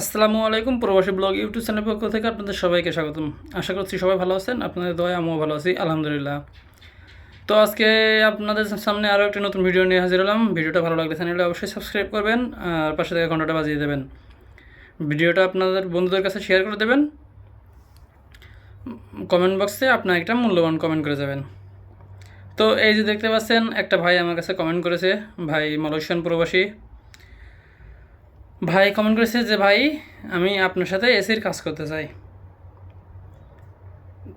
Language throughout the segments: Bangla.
আসসালামু আলাইকুম, প্রবাসী ব্লগ ইউটিউব চ্যানেল পক্ষ থেকে আপনাদের সবাইকে স্বাগতম। আশা করছি সবাই ভালো আছেন, আপনাদের দয়া, আমিও ভালো আছি, আলহামদুলিল্লাহ। তো আজকে আপনাদের সামনে আরও একটি নতুন ভিডিও নিয়ে হাজির হলাম। ভিডিওটা ভালো লাগলে চ্যানেলটা অবশ্যই সাবস্ক্রাইব করবেন আর পাশে থেকে ঘন্টাটা বাজিয়ে দেবেন। ভিডিওটা আপনাদের বন্ধুদের কাছে শেয়ার করে দেবেন। কমেন্ট বক্সে আপনার একটা মূল্যবান কমেন্ট করে যাবেন। তো এই যে দেখতে পাচ্ছেন, একটা ভাই আমার কাছে কমেন্ট করেছে, ভাই মালয়েশিয়ান প্রবাসী। ভাই কমেন্ট করেছে যে, ভাই, আমি আপনার সাথে এসির কাজ করতে চাই।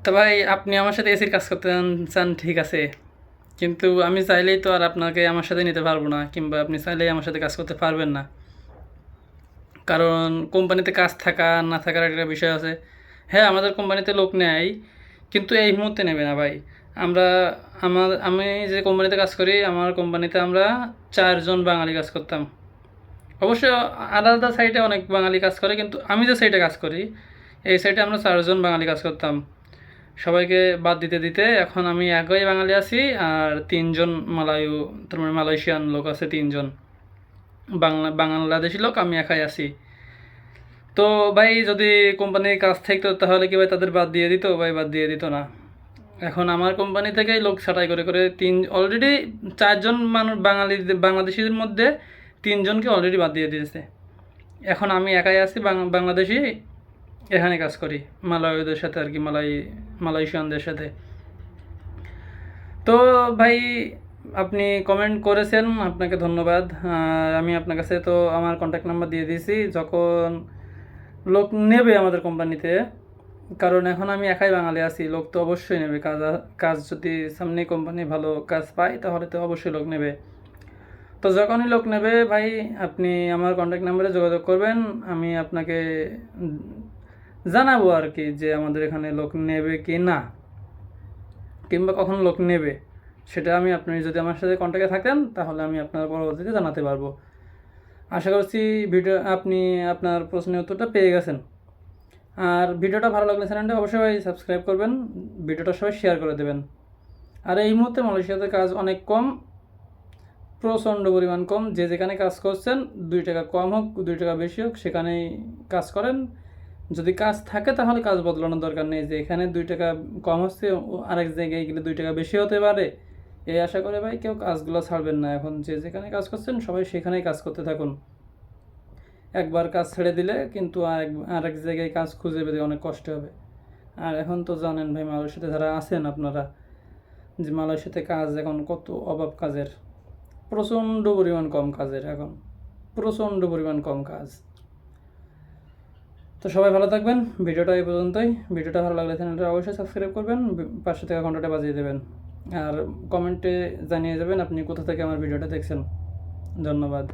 তো ভাই, আপনি আমার সাথে এসির কাজ করতে চান- ঠিক আছে। কিন্তু আমি চাইলেই তো আর আপনাকে আমার সাথে নিতে পারব না, কিংবা আপনি চাইলেই আমার সাথে কাজ করতে পারবেন না। কারণ কোম্পানিতে কাজ থাকা, না থাকার একটা বিষয় আছে। হ্যাঁ আমাদের কোম্পানিতে লোক নেয়, কিন্তু এই মুহূর্তে নেবে না ভাই। আমরা, আমার, আমি যে কোম্পানিতে কাজ করি, আমার কোম্পানিতে আমরা চারজন বাঙালি কাজ করতাম। অবশ্য আলাদা সাইডে অনেক বাঙালি কাজ করে, কিন্তু আমি যে সাইডে কাজ করি, এই সাইডে আমরা চারজন বাঙালি কাজ করতাম। সবাইকে বাদ দিতে দিতে এখন আমি একই বাঙালি আছি আর তিনজন মালায়ু তার মানে মালয়েশিয়ান লোক আছে তিনজন। বাংলা, বাংলাদেশি লোক আমি একাই আছি। তো ভাই যদি কোম্পানির কাজ থাকতো তাহলে কি ভাই তাদের বাদ দিয়ে দিত? ভাই বাদ দিয়ে দিত না। এখন আমার কোম্পানি থেকেই লোক ছাঁটাই করে করে তিন অলরেডি চারজন মানুষ বাঙালি বাংলাদেশিদের মধ্যে তিনজনকে অলরেডি বাদ দিয়ে দিয়েছে। এখন আমি একাই আছি বাংলাদেশি, এখানে কাজ করি, মালয়দের সাথে আর কি মালাই মালয়েশিয়ানদের সাথে। তো ভাই, আপনি কমেন্ট করেছেন, আপনাকে ধন্যবাদ। আমি আপনার কাছে তো আমার কন্ট্যাক্ট নাম্বার দিয়ে দিয়েছি, যখন লোক নেবে আমাদের কোম্পানিতে, কারণ এখন আমি একাই বাঙালি আছি, লোক তো অবশ্যই নেবে। কাজ কাজ যদি সামনে কোম্পানি ভালো কাজ পায়, তাহলে তো অবশ্যই লোক নেবে। তো যখনই লোক নেবে, ভাই, আপনি আমার কন্ট্যাক্ট নাম্বারে যোগাযোগ করবেন, আমি আপনাকে জানাব আর কি যে আমাদের এখানে লোক নেবে কি না, কিংবা কখন লোক নেবে। সেটা আমি আপনি যদি আমার সাথে কন্ট্যাক্টে থাকেন, তাহলে আমি আপনার পরবর্তীতে জানাতে পারব। আশা করছি ভিডিও, আপনি আপনার প্রশ্নের উত্তরটা পেয়ে গেছেন। আর ভিডিওটা ভালো লাগলে চ্যানেলটা অবশ্যই সাবস্ক্রাইব করবেন, ভিডিওটা সবাই শেয়ার করে দেবেন। আর এই মুহূর্তে মালয়েশিয়াতে কাজ অনেক কম প্রচণ্ড পরিমাণ কম। যে যেখানে কাজ করছেন, দুই টাকা কম হোক, দুই টাকা বেশি হোক, সেখানেই কাজ করেন। যদি কাজ থাকে, তাহলে কাজ বদলানোর দরকার নেই। যে এখানে দুই টাকা কম হচ্ছে, আরেক জায়গায় গেলে দুই টাকা বেশি হতে পারে। এই আশা করে ভাই, কেউ কাজগুলো ছাড়বেন না। এখন যে যেখানে কাজ করছেন, সবাই সেখানেই কাজ করতে থাকুন। একবার কাজ ছেড়ে দিলে কিন্তু আরেক আরেক জায়গায় কাজ খুঁজে পেতে অনেক কষ্ট হবে। আর এখন তো জানেন ভাই, মালয়েশিয়াতে যারা আছেন আপনারা, যে মালয়েশিয়াতে কাজ এখন কত অভাব কাজের। প্রচণ্ড পরিমাণ কম কাজের এখন। প্রচণ্ড পরিমাণ কম কাজ। তো সবাই ভালো থাকবেন। ভিডিওটা এই পর্যন্তই। ভিডিওটা ভালো লাগলে চ্যানেলটা অবশ্যই সাবস্ক্রাইব করবেন, পাশে থেকে ঘন্টাটা বাজিয়ে দেবেন। আর কমেন্টে জানিয়ে যাবেন আপনি কোথা থেকে আমার ভিডিওটা দেখছেন। ধন্যবাদ।